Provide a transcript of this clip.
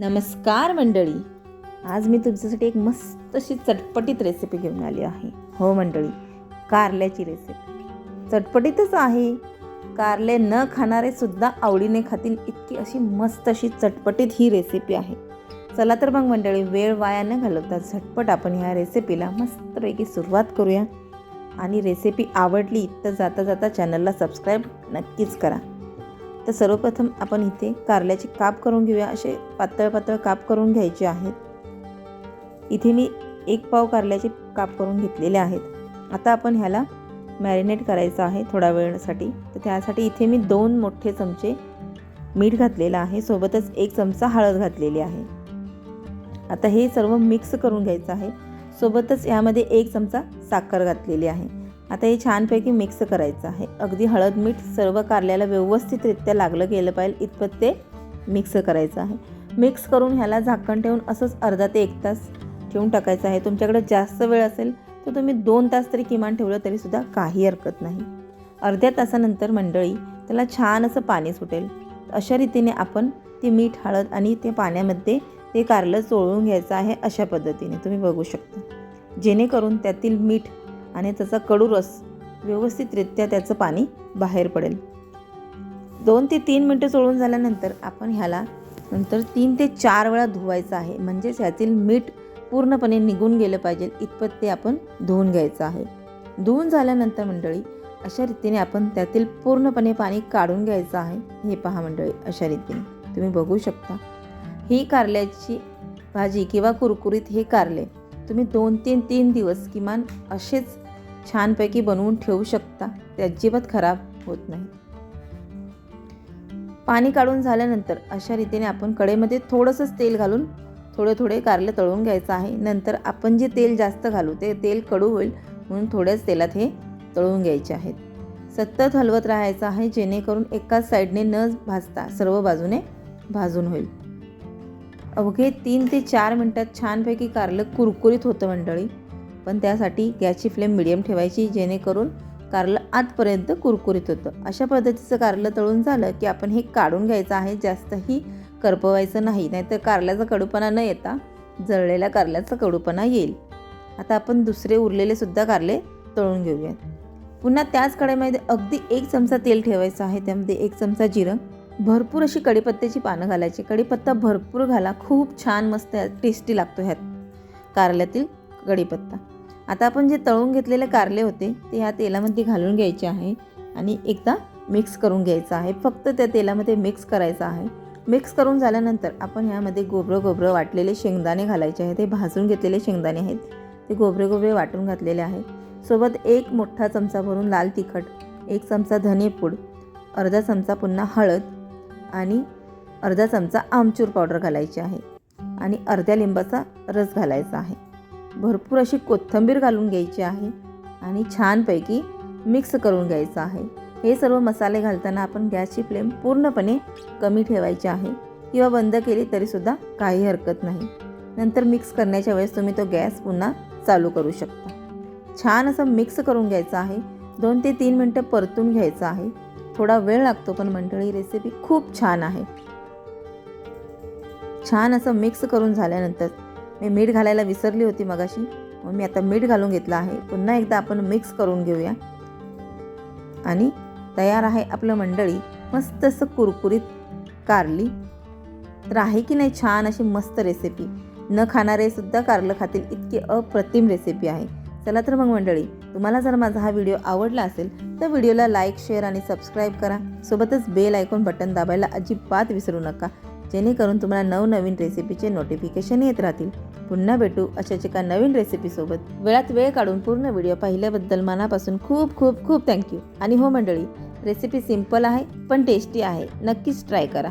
नमस्कार मंडळी. आज मी तुमच्यासाठी एक मस्त अशी चटपटीत रेसिपी घेऊन आली आहे. हो मंडळी कारल्याची रेसिपी चटपटीतच आहे. कारले न खाणारे सुद्धा आवडीने खातील इतकी अशी मस्त अशी चटपटीत ही रेसिपी आहे. चला तर मग मंडळी वेळ वाया न घालवता झटपट आपण ह्या रेसिपीला मस्तपैकी सुरुवात करूया. आणि रेसिपी आवडली तर जाता जाता चॅनलला सबस्क्राईब नक्कीच करा. तर सर्वप्रथम आपण इथे कारल्याचे काप करून घेऊया. असे पातळ पातळ काप करून घ्यायचे आहेत. इथे मी एक पाव कारल्याचे काप करून घेतलेले आहेत. आता आपण ह्याला मॅरिनेट करायचं आहे थोड्या वेळासाठी. तर त्यासाठी इथे मी दोन मोठे चमचे मीठ घातलेलं आहे. सोबतच एक चमचा हळद घातलेली आहे. आता हे सर्व मिक्स करून घ्यायचं आहे. सोबतच यामध्ये एक चमचा साखर घातलेली आहे. आता हे छानपैकी मिक्स करायचं आहे. अगदी हळद मीठ सर्व कारल्याला व्यवस्थितरित्या लागलं गेलं पाहिजे इतपत ते मिक्स करायचं आहे. मिक्स करून ह्याला झाकण ठेवून असंच अर्धा ते एक तास ठेवून टाकायचं आहे. तुमच्याकडे जास्त वेळ असेल तर तुम्ही दोन तास तरी किमान ठेवलं तरीसुद्धा काही हरकत नाही. अर्ध्या तासानंतर मंडळी त्याला छान असं पाणी सुटेल. अशा रीतीने आपण ते मीठ हळद आणि ते पाण्यामध्ये ते कारलं चोळून घ्यायचं आहे अशा पद्धतीने. तुम्ही बघू शकता. जेणेकरून त्यातील मीठ आणि त्याचा कडू रस व्यवस्थितरित्या त्याचं पाणी बाहेर पडेल. दोन ते तीन मिनटं चोळून झाल्यानंतर आपण ह्याला नंतर तीन ते चार वेळा धुवायचं आहे. म्हणजेच ह्यातील मीठ पूर्णपणे निघून गेलं पाहिजे. इतपत ते आपण धुवून घ्यायचं आहे. धुवून झाल्यानंतर मंडळी अशा रीतीने आपण त्यातील पूर्णपणे पाणी काढून घ्यायचं आहे. हे पहा मंडळी अशा रीतीने. तुम्ही बघू शकता. ही कारल्याची भाजी किंवा कुरकुरीत हे कारले. तुम्ही दोन तीन तीन दिवस किमान असेच छानपैकी बनवून ठेवू शकता. ते अजिबात खराब होत नाही. पाणी काढून झाल्यानंतर अशा रीतीने आपण कडेमध्ये थोडंसंच तेल घालून थोडे थोडे कारले तळून घ्यायचं आहे. नंतर आपण जे तेल जास्त घालू ते तेल कडू होईल म्हणून थोड्याच तेलात हे तळून घ्यायचे आहेत. सतत हलवत राहायचं आहे जेणेकरून एकाच साईडने न भाजता सर्व बाजूने भाजून होईल. अवघे तीन ते चार मिनटात छानपैकी कारलं कुरकुरीत होतं मंडळी. पण त्यासाठी गॅसची फ्लेम मिडियम ठेवायची जेणेकरून कारलं आतपर्यंत कुरकुरीत होतं. अशा पद्धतीचं कारलं तळून झालं की आपण हे काढून घ्यायचं आहे जास्तही करपवायचं नाही नाहीतर कारल्याचा कडूपणा न येता जळलेल्या कारल्याचा कडूपणा येईल. आता आपण दुसरे उरलेले सुद्धा कारले तळून घेऊयात. पुन्हा त्याच कढईमध्ये अगदी एक चमचा तेल ठेवायचं आहे त्यामध्ये एक चमचा जिरं. भरपूर अशी कढीपत्त्याची पानं घालायची. कढीपत्ता भरपूर घाला खूप छान मस्त टेस्टी लागतो ह्यात कारल्यातील कढीपत्ता आता आपण जे तळून घेतलेले कारले होते ते ह्या तेलामध्ये घालून घ्यायचे आहे. आणि एकदा मिक्स करून घ्यायचं आहे. फक्त त्या तेलामध्ये मिक्स करायचं आहे. मिक्स करून झाल्यानंतर आपण ह्यामध्ये गोबरं गोबरं वाटलेले शेंगदाणे घालायचे आहेत. ते भाजून घेतलेले शेंगदाणे आहेत. ते गोबरे गोबरे वाटून घातलेले आहे. सोबत एक मोठा चमचा भरून लाल तिखट एक चमचा धनेपूड अर्धा चमचा पुन्हा हळद आणि अर्धा चमचा आमचूर पावडर घालायची आहे. आणि अर्ध्या लिंबाचा रस घालायचा आहे. भरपूर अशी कोथिंबीर घालून घ्यायची आहे आणि छानपैकी मिक्स करून घ्यायचं आहे. हे सर्व मसाले घालताना आपण गॅसची फ्लेम पूर्णपणे कमी ठेवायची आहे किंवा बंद केली तरीसुद्धा काही हरकत नाही. नंतर मिक्स करण्याच्या वेळेस तुम्ही तो गॅस पुन्हा चालू करू शकता. छान असं मिक्स करून घ्यायचं आहे. दोन ते तीन मिनटं परतून घ्यायचं आहे. थोडा वेळ लागतो पण मंडळी रेसिपी खूप छान आहे. छान असं मिक्स करून झाल्यानंतर मी मीठ घालायला विसरली होती मगाशी. मग मी आता मीठ घालून घेतलं आहे. पुन्हा एकदा आपण मिक्स करून घेऊया. आणि तयार आहे आपलं मंडळी. मस्त असं कुरकुरीत कारली. तर आहे की नाही छान अशी मस्त रेसिपी न खाणारे सुद्धा कारलं खातील. इतकी अप्रतिम रेसिपी आहे. चला तर मग मंडळी तुम्हाला जर माझा हा व्हिडिओ आवडला असेल तर व्हिडिओला लाईक शेअर आणि सबस्क्राईब करा. सोबतच बेल आयकॉन बटन दाबायला अजिबात विसरू नका. जेणेकरून तुम्हाला नवनवीन रेसिपीचे नोटिफिकेशन येत राहतील. पुन्हा भेटू अशाच एका नवीन रेसिपीसोबत वेळात वेळ काढून पूर्ण व्हिडिओ पाहिल्याबद्दल मनापासून खूप खूप खूप थँक्यू आणि हो मंडळी रेसिपी सिंपल आहे पण टेस्टी आहे. नक्कीच ट्राय करा.